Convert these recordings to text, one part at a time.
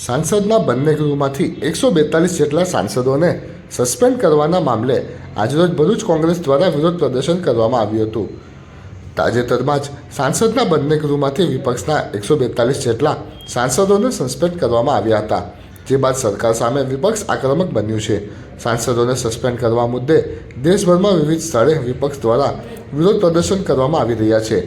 સાંસદના બંને ગૃહમાંથી એકસો બેતાલીસ જેટલા સાંસદોને સસ્પેન્ડ કરવાના મામલે આજરોજ ભરૂચ કોંગ્રેસ દ્વારા વિરોધ પ્રદર્શન કરવામાં આવ્યું હતું. તાજેતરમાં જ સાંસદના બંને ગૃહમાંથી વિપક્ષના એકસો બેતાલીસ જેટલા સાંસદોને સસ્પેન્ડ કરવામાં આવ્યા હતા. જે બાદ સરકાર સામે વિપક્ષ આક્રમક બન્યું છે. સાંસદોને સસ્પેન્ડ કરવા મુદ્દે દેશભરમાં વિવિધ સ્થળે વિપક્ષ દ્વારા વિરોધ પ્રદર્શન કરવામાં આવી રહ્યા છે.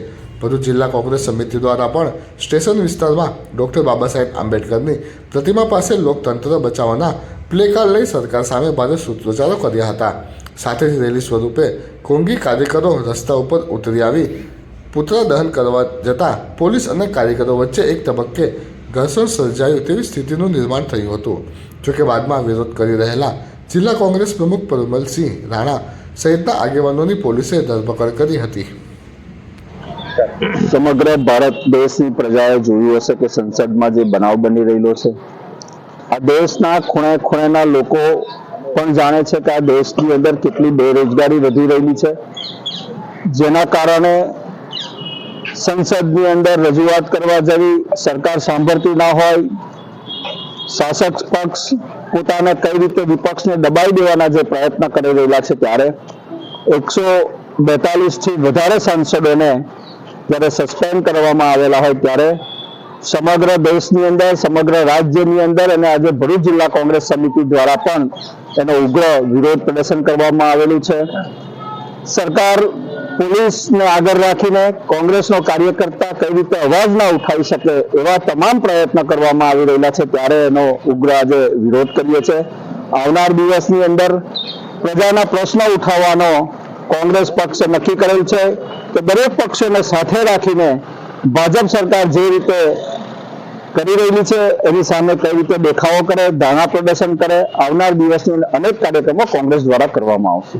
ભરૂચ જિલ્લા કોંગ્રેસ સમિતિ દ્વારા પણ સ્ટેશન વિસ્તારમાં ડૉક્ટર બાબા સાહેબ આંબેડકરની પ્રતિમા પાસે લોકતંત્ર બચાવવાના પ્લેકાર્ડ લઈ સરકાર સામે ભારે સૂત્રોચ્ચારો કર્યા હતા. સાથે જ રેલી સ્વરૂપે કોંગી કાર્યકરો રસ્તા ઉપર ઉતરી આવી પુતળા દહન કરવા જતાં પોલીસ અને કાર્યકરો વચ્ચે એક તબક્કે ઘર્ષણ સર્જાયું તેવી સ્થિતિનું નિર્માણ થયું હતું. જોકે બાદમાં વિરોધ કરી રહેલા જિલ્લા કોંગ્રેસ પ્રમુખ પરમલસિંહ રાણા સહિતના આગેવાનોની પોલીસે ધરપકડ કરી હતી. સમગ્ર ભારત દેશની પ્રજાએ જોયું હશે કે સંસદમાં જે બનાવ બની રહેલો છે. આ દેશના ખૂણે ખૂણેના લોકો પણ જાણે છે કે આ દેશની અંદર કેટલી બેરોજગારી વધી રહેલી છે. જેના કારણે સંસદની અંદર રજૂઆત કરવા જેવી સરકાર સાંભળતી ના હોય, શાસક પક્ષ પોતાને કઈ રીતે વિપક્ષને દબાઈ દેવાના જે પ્રયત્ન કરી રહેલા છે ત્યારે એકસો બેતાલીસથી વધારે સાંસદોને જ્યારે સસ્પેન્ડ કરવામાં આવેલા હોય ત્યારે સમગ્ર દેશની અંદર, સમગ્ર રાજ્યની અંદર અને આજે ભરૂચ જિલ્લા કોંગ્રેસ સમિતિ દ્વારા પણ એનો ઉગ્ર વિરોધ પ્રદર્શન કરવામાં આવેલું છે. સરકાર પોલીસને આગળ રાખીને કોંગ્રેસનો કાર્યકર્તા કઈ રીતે અવાજ ના ઉઠાવી શકે એવા તમામ પ્રયત્ન કરવામાં આવી રહેલા છે ત્યારે એનો ઉગ્ર આજે વિરોધ કરીએ છે આવનાર દિવસની અંદર પ્રજાના પ્રશ્નો ઉઠાવવાનો કોંગ્રેસ પક્ષે નક્કી કરેલ છે. કે દરેક પક્ષોને સાથે રાખીને ભાજપ સરકાર જે રીતે કરી રહેલી છે, એની સામે કઈ રીતે દેખાવો કરે ધારણા પ્રદર્શન કરે, આવનાર દિવસની અનેક કાર્યક્રમો કોંગ્રેસ દ્વારા કરવામાં આવશે.